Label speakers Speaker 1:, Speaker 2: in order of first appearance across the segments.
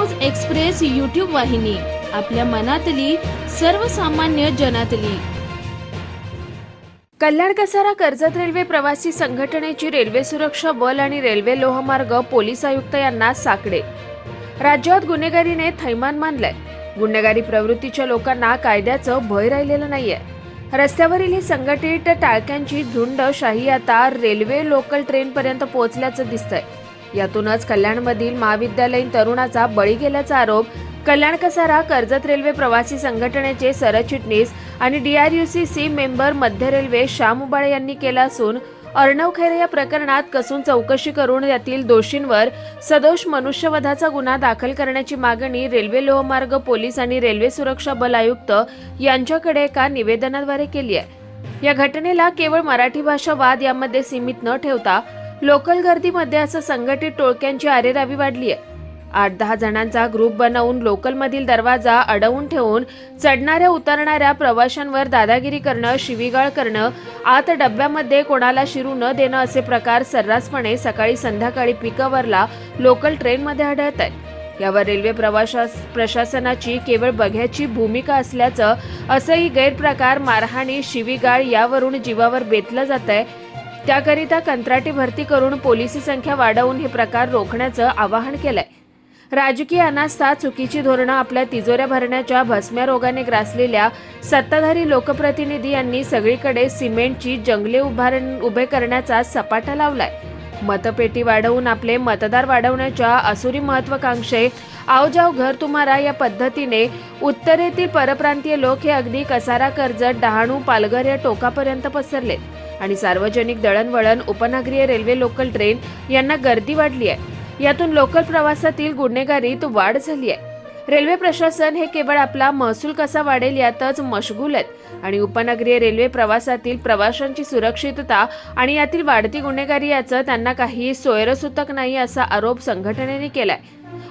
Speaker 1: News express YouTube वाहिनी आपल्या मनातली सर्वसामान्य जनातली.
Speaker 2: कल्याण कसारा कर्जत रेल्वे प्रवासी संघटनेची रेल्वे सुरक्षा बल आणि रेल्वे लोहमार्ग पोलीस आयुक्त यांना साकडे. राज्यात गुन्हेगारीने थैमान मानलंय. गुन्हेगारी प्रवृत्तीच्या लोकांना कायद्याचं भय राहिलेलं नाहीये. रस्त्यावरील ही संघटित टाळक्यांची झुंड शाही आता रेल्वे लोकल ट्रेन पर्यंत पोहोचल्याचं दिसतंय. यातूनच कल्याणमधील महाविद्यालयीन तरुणाचा बळी गेल्याचा आरोप कल्याण कसारा कर्जत रेल्वे प्रवासी संघटनेचे सरचिटणीस आणि डीआरयूसीसी मेंबर मध्य रेल्वे श्याम उबाळे यांनी केला असून अर्णव खैरे या प्रकरणात कसून चौकशी करून यातील दोषींवर सदोष मनुष्यवधाचा गुन्हा दाखल करण्याची मागणी रेल्वे लोहमार्ग पोलीस आणि रेल्वे सुरक्षा बल आयुक्त यांच्याकडे एका निवेदनाद्वारे केली आहे. या घटनेला केवळ मराठी भाषा वाद यामध्ये सीमित न ठेवता लोकल गर्दीमध्ये असं संघटित टोळक्यांची आरेरावी वाढली आहे. आठ दहा जणांचा ग्रुप बनवून लोकलमधील दरवाजा अडवून ठेवून चढणाऱ्या उतरणाऱ्या प्रवाशांवर दादागिरी करणं शिवीगाळ करणं आत डब्यामध्ये कोणाला शिरू न देणं असे प्रकार सर्रासपणे सकाळी संध्याकाळी पिकअवरला लोकल ट्रेनमध्ये आढळत आहेत. यावर रेल्वे प्रवाशा प्रशासनाची केवळ बघ्याची भूमिका असल्याचं असंही गैरप्रकार मारहाणी शिवीगाळ यावरून जीवावर बेतलं जात आहे त्याकरिता कंत्राटी भरती करून पोलिसी संख्या वाढवून हे प्रकार रोखण्याचं आवाहन केलंय. राजकीय अनास्था चुकीची धोरणं आपल्या तिजोऱ्या भरण्याच्या भस्म्या रोगाने ग्रासलेल्या सत्ताधारी लोकप्रतिनिधी यांनी सगळीकडे सिमेंटची जंगले उभारण उभे करण्याचा सपाटा लावलाय. मतपेटी वाढवून आपले मतदार वाढवण्याच्या असुरी महत्वाकांक्षे आवजाव घर तुम्हारा या पद्धतीने उत्तरेतील परप्रांतीय लोक हे अगदी कसारा कर्जत डहाणू पालघर या टोकापर्यंत पसरलेत. आणि सार्वजनिक दळणवळण उपनगरीय रेल्वे लोकल ट्रेन यांना गर्दी वाढली आहे. यातून लोकल प्रवासातील गुन्हेगारीत वाढ झाली आहे. रेल्वे प्रशासन हे केवळ आपला महसूल कसा वाढेल यातच मशगूल आहेत आणि उपनगरीय रेल्वे प्रवासातील प्रवाशांची सुरक्षितता आणि यातील वाढती गुन्हेगारी याचं त्यांना काही सोयरसूतक नाही असा आरोप संघटनेने केलाय.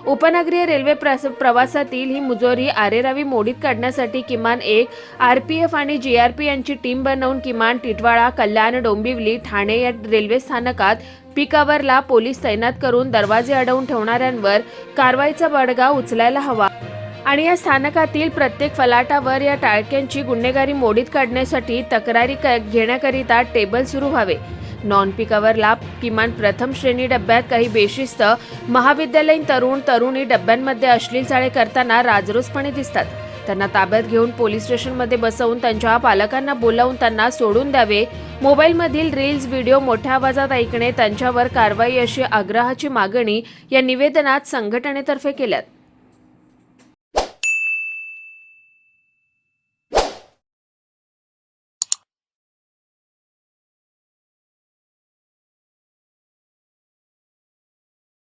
Speaker 2: उपनगरीय रेल्वे प्रवासातील ही मुजोरी आरेरावी मोडीत काढण्यासाठी किमान एक आर पी एफ आणि जी आर पी यांची टीम बनवून किमान टिटवाळा कल्याण डोंबिवली ठाणे या रेल्वे स्थानकात पिकावरला पोलीस तैनात करून दरवाजे अडवून ठेवणाऱ्यांवर कारवाईचा बडगा उचलायला हवा. आणि या स्थानकातील प्रत्येक फलाटावर या टाळक्यांची गुन्हेगारी मोडीत काढण्यासाठी तक्रारी क- घेण्याकरिता टेबल सुरू व्हावे. नॉन पिकावरला किमान प्रथम श्रेणी डब्यात काही बेशिस्त महाविद्यालयीन तरुण तरुणी डब्यांमध्ये अश्लील चाळे करताना राजरोसपणे दिसतात. त्यांना ताब्यात घेऊन पोलीस स्टेशनमध्ये बसवून त्यांच्या पालकांना बोलावून त्यांना सोडून द्यावे. मोबाईलमधील रील्स व्हिडिओ मोठ्या आवाजात ऐकणे त्यांच्यावर कारवाई अशी आग्रहाची मागणी या निवेदनात संघटनेतर्फे केल्यात.